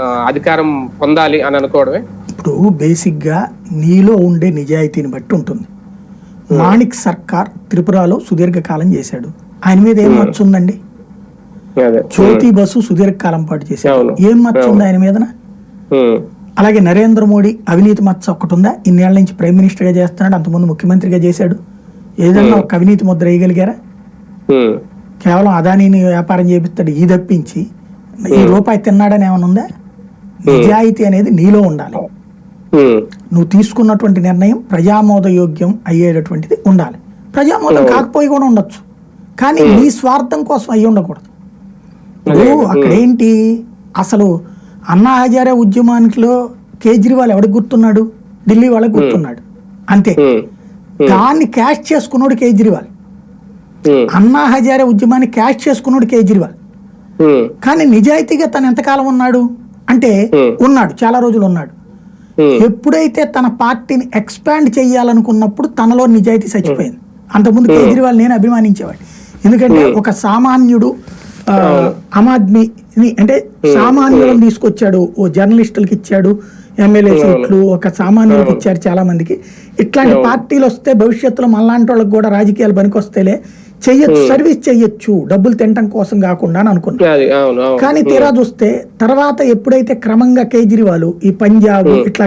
అధికారం పొందాలి అని అనుకోవడమే. ఇప్పుడు బేసిక్గా నీలో ఉండే నిజాయితీని బట్టి ఉంటుంది. మాణిక్ సర్కార్ త్రిపురలో సుదీర్ఘకాలం చేశాడు. ఆయన మీద ఏం మచ్చ ఉందండి జ్యోతి బసు సుదీర్ఘకాలం పాటు చేశాడు. ఏం మచ్చ ఉంది ఆయన మీదన? అలాగే నరేంద్ర మోడీ అవినీతి మచ్చ ఒకటి ఉందా ఇన్నేళ్ళ నుంచి ప్రైమ్ మినిస్టర్గా చేస్తున్నాడు అంతకుముందు ముఖ్యమంత్రిగా చేశాడు. ఏదన్నా ఒక అవినీతి ముద్ర వేయగలిగారా? కేవలం అదానీని వ్యాపారం చేపిస్తాడు ఈ తప్పించి. ఈ రూపాయి తిన్నాడని ఏమైనా ఉందా? నిజాయితీ అనేది నీలో ఉండాలి. నువ్వు తీసుకున్నటువంటి నిర్ణయం ప్రజామోద యోగ్యం అయ్యేటటువంటిది ఉండాలి. ప్రజామోదం కాకపోయి కూడా ఉండొచ్చు. కానీ నీ స్వార్థం కోసం అయ్యి ఉండకూడదు. ఇప్పుడు అక్కడ ఏంటి అసలు అన్నా హజారే ఉద్యమానికిలో కేజ్రీవాల్ ఎవడికి గుర్తున్నాడు? ఢిల్లీ వాళ్ళకి గుర్తున్నాడు. అంతే. దాన్ని క్యాష్ చేసుకున్నాడు కేజ్రీవాల్. అన్నా హజారే ఉద్యమాన్ని క్యాష్ చేసుకున్నాడు కేజ్రీవాల్. కానీ నిజాయితీగా తను ఎంతకాలం ఉన్నాడు? అంటే. ఉన్నాడు చాలా రోజులు ఉన్నాడు. ఎప్పుడైతే తన పార్టీని ఎక్స్పాండ్ చేయాలనుకున్నప్పుడు తనలో నిజాయితీ చచ్చిపోయింది. అంతకుముందు కేజ్రీవాల్ నేను అభిమానించేవాడు ఎందుకంటే ఒక సామాన్యుడు ఆమ్ ఆద్మీని అంటే సామాన్యులను తీసుకొచ్చాడు ఓ జర్నలిస్టులకి ఇచ్చాడు ఎమ్మెల్యే సీట్లు ఒక సామాన్యులకు ఇచ్చారు చాలా మందికి. ఇట్లాంటి పార్టీలు వస్తే భవిష్యత్తులో మళ్ళాంటి వాళ్ళకి కూడా రాజకీయాలు పనికొస్తేలే చెయ్యొచ్చు సర్వీస్ చెయ్యొచ్చు డబ్బులు తినటం కోసం కాకుండా అని అనుకున్నాను. కానీ తీరా చూస్తే తర్వాత ఎప్పుడైతే క్రమంగా కేజ్రీవాల్ ఈ పంజాబ్ ఇట్లా